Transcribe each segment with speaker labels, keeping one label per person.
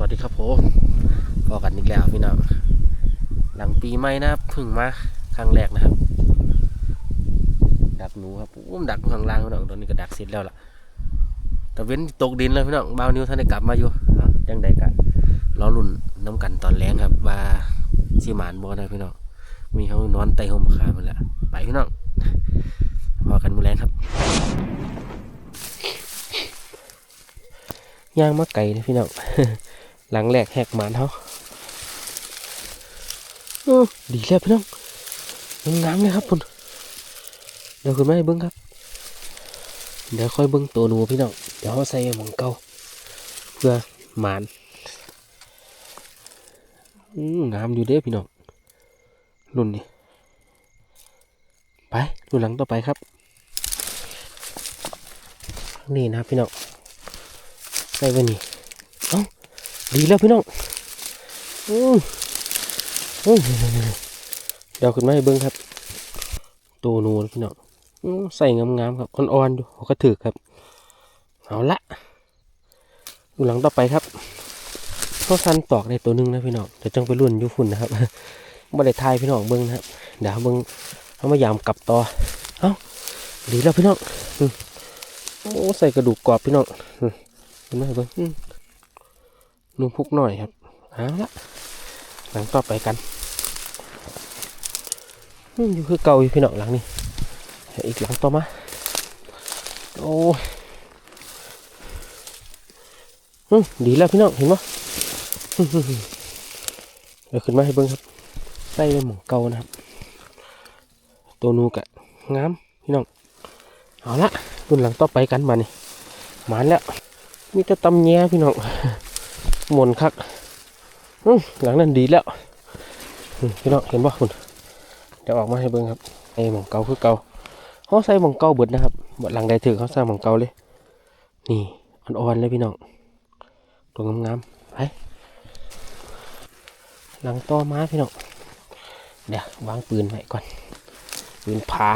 Speaker 1: สวัสดีครับผมพอกันอีกแล้วพี่น้องหลังปีใหม่นะครับพึ่งมาครั้งแรกนะครับ ดักหนูครับอุ้มดักข้างล่างพี่น้องตอนนี้ก็ดักเสร็จแล้วล่ะแต่เว้นตกดินแล้วพี่น้องบ่าวนิวท่านได้กลับมาอยู่ยังใดกันรอรุ่นน้ำกันตอนแรงครับ ว่าสิหมานบ่นะพี่น้องมีเขานอนไตห่มขามดแล้วไปพี่น้องพอกันมือแรงครับย่างมาไก่นะพี่น้อง หลังแรกแหกหมานเขาดีแล้วพี่น้องงามๆเลยครับคุณเดี๋ยวคุณแม่เบิ้งครับ เดี๋ยวค่อยเบิ้งตัวหนูพี่น้อง เดี๋ยวเขาใส่หมองเก่าเพื่อหมานงามอยู่เด้พี่น้องรุ่นนี้ไปรุ่นหลังต่อไปครับ นี่นะพี่น้องใส่ไว้นี่ ดีแล้วพี่น้องอืมอืมเดี๋ยวขึ้นมาให้เบิ้งครับตัวนูนพี่น้องอใส่งามๆครับ อ่อนๆอยู่หัวกระถือครับ เอาละดูหลังต่อไปครับเขาสันตอกได้ตัวหนึงนะพี่น้องเดี๋ยวจังไปรุ่นยุฝุ่นนะครับบ่ได้ทายพี่น้องเบิ้งนะครับ เดี๋ยวเบิ้งเขามายามกลับต่อ เอ้า ดีแล้วพี่น้องอืมโอ้ใส่กระดูกกรอบพี่น้องเห็นไหมเบิ้ง อืมนุ่มพุกหน่อยครับเอาละหลังต่อไปกันอืมอยู่คือเก่าอยู่พี่น้องหลังนี่อีกหลังต่อมาโอ้ยดีแล้วพี่น้องเห็นปะอืมเดี๋ยวขึ้นมาให้เบิ้งครับใส่เป็นหมองเก่านะครับ ตัวนูกะงามพี่น้องเอาละรุ่นหลังต่อไปกันมานี่มานแล้วมีแต่ตำแย่พี่น้อง มนคักหลังนั้นดีแล้วพี่น้องเห็นป่ะคุณเดี๋ยวออกมาให้เบิ่งครับไอ้หมองเก่าคือเก่าเขาใส่หมองเก่าเบิดนะครับบดหลังใดถือเขาใส่หมองเก่าเลย นี่อ่อนๆเลยพี่น้องตัวงามๆไปหลังต่อมาพี่น้องเดี๋ยววางปืนไว้ก่อนปืนผา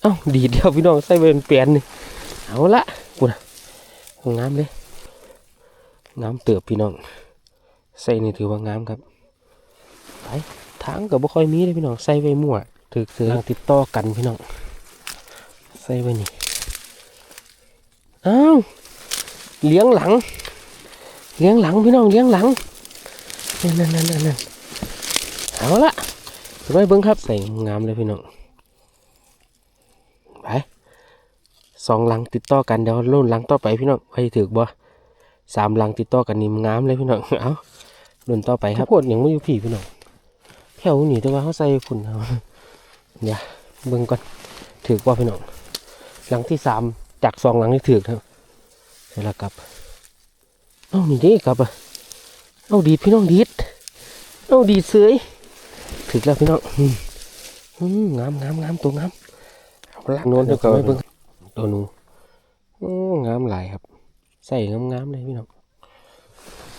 Speaker 1: เอ้าดีเดียวพี่น้องใส่เป็นเปลี่ยนนี่เอาละกูนงามเลย งามเติบพี่น้องใส่นี่ถือว่างามครับไปทางกับบ่ค่อยมีเลยพี่น้องใส่ไว้มั่วถือถือติดต่อกันพี่น้องใส่ไว้นี่อ้าวเลี้ยงหลัง เลี้ยงหลังพี่น้องเลี้ยงหลังนั่นนั่นนั่นนั่นนั่นเอาละถือไว้เบิ้งครับใส่งามเลยพี่น้องไปสองหลังติดต่อกันเดี๋ยวรุ่นหลังต่อไปพี่น้องไปถือบ่ สามหลังติดต่อกันนี่งามเลยพี่น้องเอารุ่นต่อไปครับโคตรยังไม่อยู่ผีพี่น้องแถวนี้แต่ว่าเขาใส่ฝุ่นเอาเดี๋ยวเบิ่งก่อนถือว่าพี่น้องหลังที่สามจากสองหลังที่ถือครับเสร็จแล้วกลับเอ้านี่เด้กลับอะเอาดีดพี่น้องดีดเอาดีดเสยถือแล้วพี่น้องอืมอืมงามงามงามตัวงามเอาละโน้นเดี๋ยวก็ไม่เบิ่งตัวหนูโอ้งามหลายครับ ใส่งามๆเลยพี่น้อง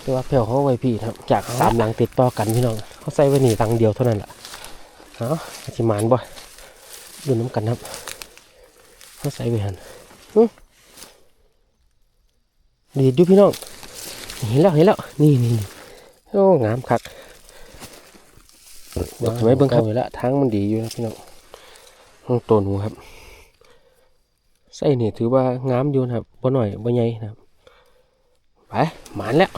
Speaker 1: แต่ว่าแผ่วเขาไว้พี่ครับจากสามหลังติดต่อกันพี่น้องเขาใส่ไว้นี่หลังเดียวเท่านั้นแหละเอาอาชิมานบ่ดูน้ำกันครับเขาใส่ไว้หันอื้อดีดอยู่พี่น้องเห็นแล้วเห็นแล้วนี่นี่นี่โอ้งามคักเดี๋ยวทำไมเบิ่งครับอยู่แล้วทางมันดีอยู่นะพี่น้องห้องตัวหนูครับใส่นี่ถือว่างามอยู่นะครับบ่หน่อยบ่ใหญ่นะครับ ไปหมานแล้ว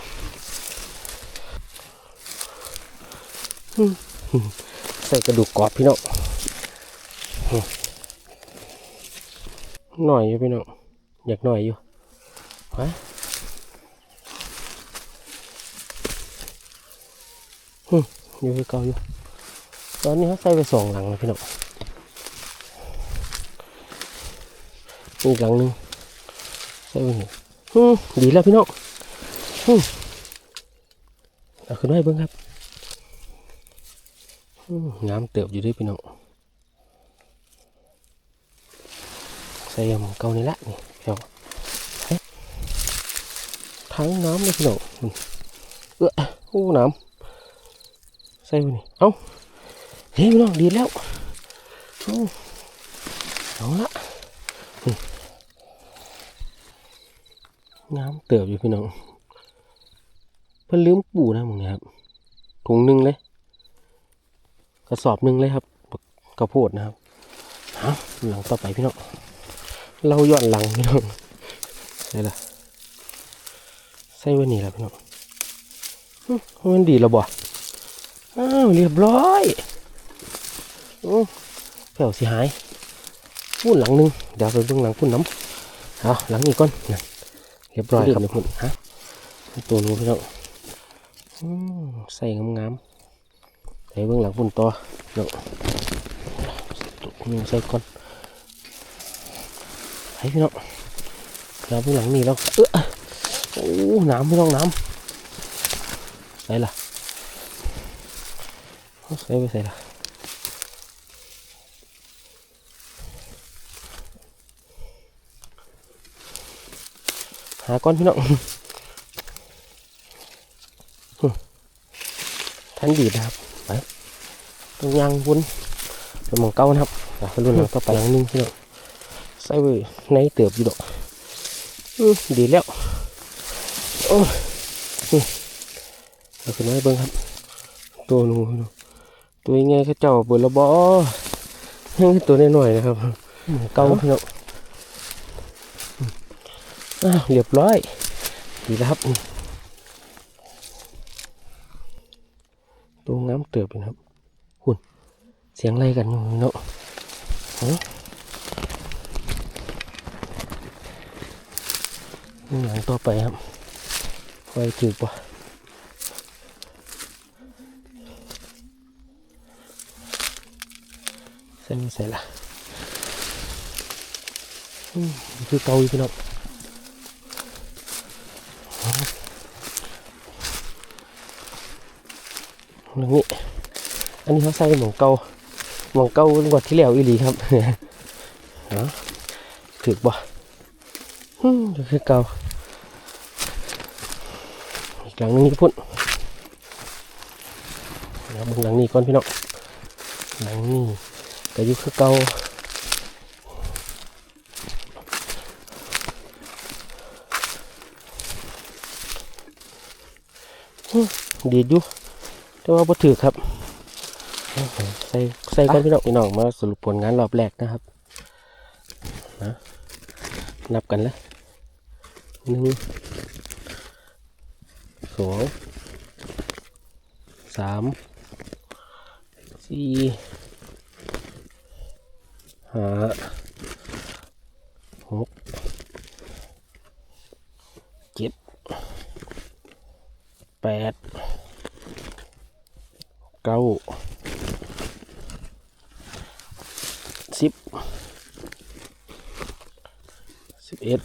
Speaker 1: ใส่กระดูกกรอบพี่น้องหน่อยอยู่พี่น้องอยากหน่อยอยู่ไปอืมอยู่คือเก่าอยู่ ตอนนี้เขาใส่ไปสองหลังแล้วพี่น้องอีกหลังหนึ่งใช่ไปหนี่อืมดีแล้วพี่น้อง เอาขึ้นมาให้เบิ้งครับงามเติบอยู่ด้วยพี่น้องใส่หมเก่านี่ละนี่เพียวเฮ้ยทั้งน้ำเลยพี่น้องอืมเออโอ้น้ำใส่ไปนี่เอ้าเฮ้ยพี่น้องดีแล้วโอ้เอาละงามเติบอยู่พี่น้อง เพิ่นลืมปูนะมึงเนี่ยครับถุงหนึงเลย กระสอบหนึงเลยครับบักกระโพดนะครับเอาหลังต่อไปพี่น้องเราย้อนหลังพี่น้องใช่ละใส่ไว้นี่ละพี่น้องหึมันดีแล้วบ่อ้าวเรียบร้อยโอ้แผ่วสิหายพุ่นหลังหนึงเดี๋ยวไปเบิ่งหลังพุ่นน้ำเอาหลังนี้ก่อนนะเรียบร้อยครับพุ่นฮะตัวนู้นพี่น้องอืม ใส่งามๆใส่เบื้องหลังปุ่นต่อเนาะตุกใส่ก่อนให้พี่น้องเราเบื้องหลังนี่แล้วเออโอ้น้ำพี่น้องน้ำใส่ละเอาใส่ไปใส่ละหาก้อนพี่น้อง ท่านดีนะครับไปตรงยางวุ้นเป็นหมองเก้านะครับอะรุ่นหลังต่อไปอย่างนึงพี่น้องใส่ไว้ในเติบอยู่ดอกดีแล้วโอ้ยนี่เอาขึ้นมาเบิ่งครับ ตัวนูนตัวยังไงเขาเจ้าเปิดระบอยังตัวน้อยๆนะครับเก้าพี่น้องอ้าเรียบร้อยดีแล้วครับ ตัวงามเติบอยู่นะครับหุ่นเสียงอะไรกันอยู่เนาะนี่หลังต่อไปครับไฟจืดปะใส่ไม่ใส่ละคือเกาอยู่พี่น้องเอ ตรงนี้ อันนี้เขาใส่หมองเกาหมองเกางวดที่แล้วอีหลีครับเนาะถือบ่ฮึ่มเดี๋ยวคือเก่าอีกหลังนึงนี่พุ่นนะเบนหลังนี้ก่อนพี่น้องหลังนี้ก็อยู่คือเก่าฮึ่มดีดอยู่ แต่ว่าบ่ถือครับ ใส่ใส่ก้อนพี่น้องพี่น้องมาสรุปผลงานรอบแรกนะครับนะนับกันเลยหนึ่งสองสามสี่ห้าหกเจ็ดแปดเก้า สิบสิบเอ็ด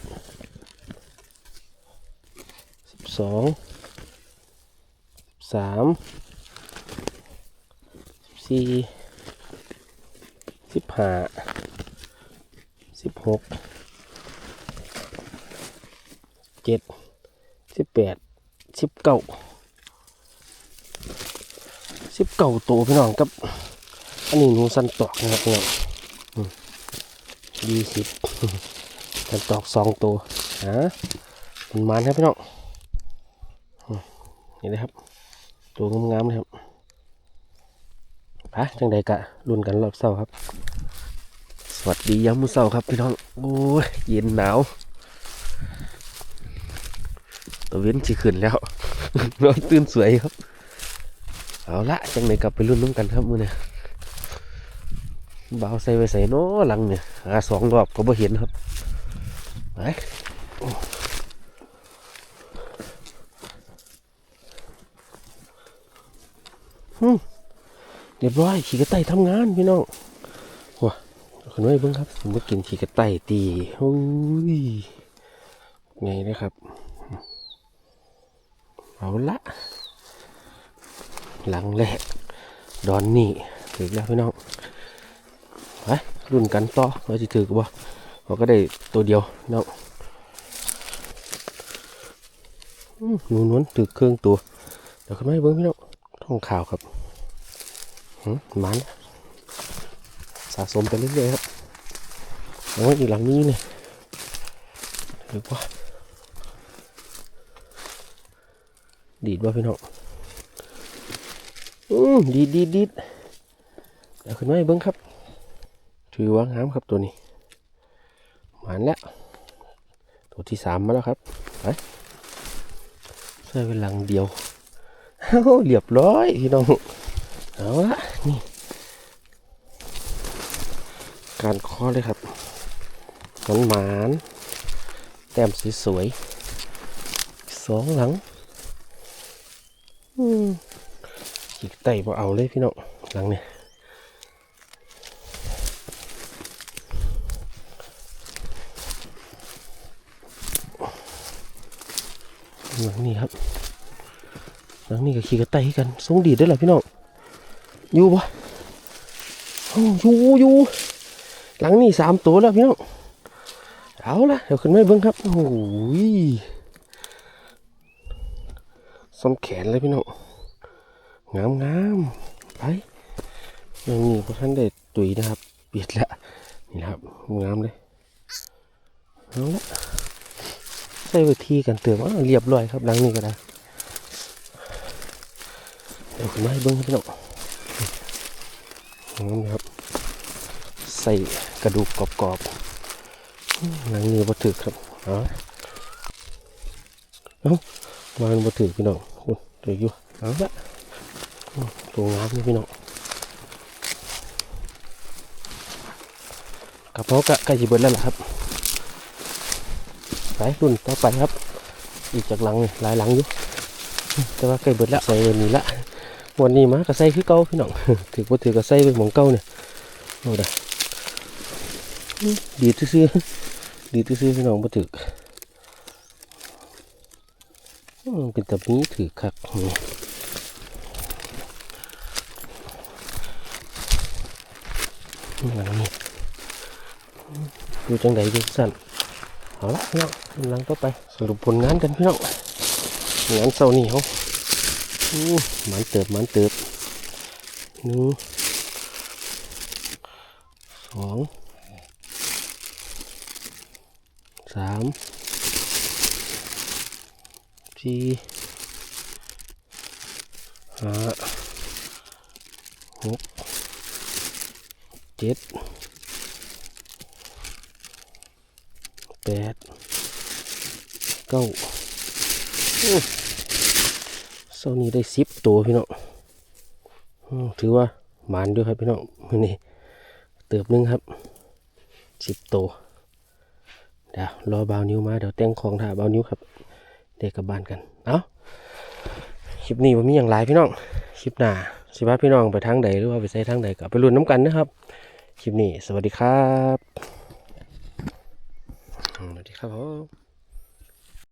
Speaker 1: สิบสอง สามสี่สิบห้าสิบหกเจ็ดสิบแปดสิบเก้าสิบเก้าตัวพี่น้องกับ อันนี้หนูสันตอกนะครับพี่น้องยี่สิบกันตอกสองตัวฮะมันมันครับพี่น้องนี่นะครับ ตัวงามๆเลยครับไปจังใดกะรุ่นกันรอบเศร้าครับ สวัสดียามมื้อเศร้าครับพี่น้อง โอ้ยเย็นหนาว ตัวเว้นสิขึ้นแล้วนอนตื่นสวยครับ เอาละจังใดกลับไปรุ่นน้ำกันครับมื้อนี้บ่าวใส่ไปใส่เนาะหลังเนี่ยหาสองรอบก็บ่เห็นครับไปฮึ่ม เรียบร้อยขี่กระต่ายทำงานพี่น้องว้าขนไว้เบิ้งครับผมก็กินขี่กระต่ายตีโอ้ยไงนะครับเอาละหลังแรกดอนนี่ถึงแล้วพี่น้องไปรุ่นกันต่อว่าจะถือกบ่เราก็ได้ตัวเดียวนาะอืมหนูนวลถือเครื่องตัวเดี๋ยวขึ้นมาให้เบิ้งพี่น้อง ท้องข่าวครับหืมมันสะสมไปเรื่อยๆครับโอ้ยอีกหลังนี้เนี่ยถือว่าดีดว่าพี่น้องอืมดีดดีดดีดเดี๋ยวขึ้นมาให้เบิ้งครับ ถือว่างามครับตัวนี้หมานแล้ว ตัวที่สามมาแล้วครับไปใส่เป็นหลังเดียว เอาเรียบร้อยพี่น้องเอาละนี่ การคอเลยครับหมันหมานๆแต้มสวยๆสองหลังอืมขีกไต่พอเอาเลยพี่น้องหลังเนี่ยหลังนี้ครับ หลังนี้ก็ขี่กระไต่กันทรงดีดได้หรอพี่น้องอยู่ปะอยู่อยู่หลังนี้สามตัวแล้วพี่น้องเอาละเดี๋ยวขึ้นไม่เบิ้งครับโอ้ยส้มแขนเลยพี่น้องงามงามไปยังมีพวกท่านได้ตุยนะครับเปียดละนี่นะครับงามเลยเอาละใส่ไว้ที่กันเติมอ้าเรียบร้อยครับหลังนี้ก็ได้ เดี๋ยวขึ้นมาให้เบิ้งพี่น้องงามครับ ใส่กระดูกกรอบๆอืมหลังนี้บ่ถึกครับเอาเอามามันบ่ถึกพี่น้องอุ้ยถึกอยู่เอาละตัวงามนี่พี่น้องกระเพาะกะใกล้จะเบิดแล้วล่ะครับไปรุ่นต่อไปครับ อีกจากหลังนี่หลายหลังอยู่แต่ว่าใกล้เบิดแล้วใส่วันนี้ละ วันนี้มาก็ใส่คือเก่าพี่น้องถือว่าถือก็ใส่เป็นหมองเก่าเนี่ยเอาด้อืมดีซื่อดีซื่อพี่น้องบ่ถือเป็นตะมีถือคักนี่หลังนี้ดูจังใดดูสั่นเอาละพี่น้องลังต่อไปสรุปผลงานกันพี่น้องงานเสาร์นี่เขา หมันเติบหมันเติบหนึ่งสองสามสี่ห้าหกเจ็ดแปดเก้า ซนี้ได้สิบตัวพี่น้องถือว่าหมานด้วยครับพี่น้องมือนี้เติบหนึงครับสิบตัวเดี๋ยวรอบาวนิ้วมาเดี๋ยวแต่งของถ่าบาวนิ้วครับ เด็กกับบ้านกันเอาคลิปนี้ว่ามีอย่างไรพี่น้องคลิปหน้าสิว่าพี่น้องไปทางใดหรือว่าไปใส่ทางใดก็ไปลุ้นน้ำกันนะครับคลิปนี้สวัสดีครับสวัสดีครับผม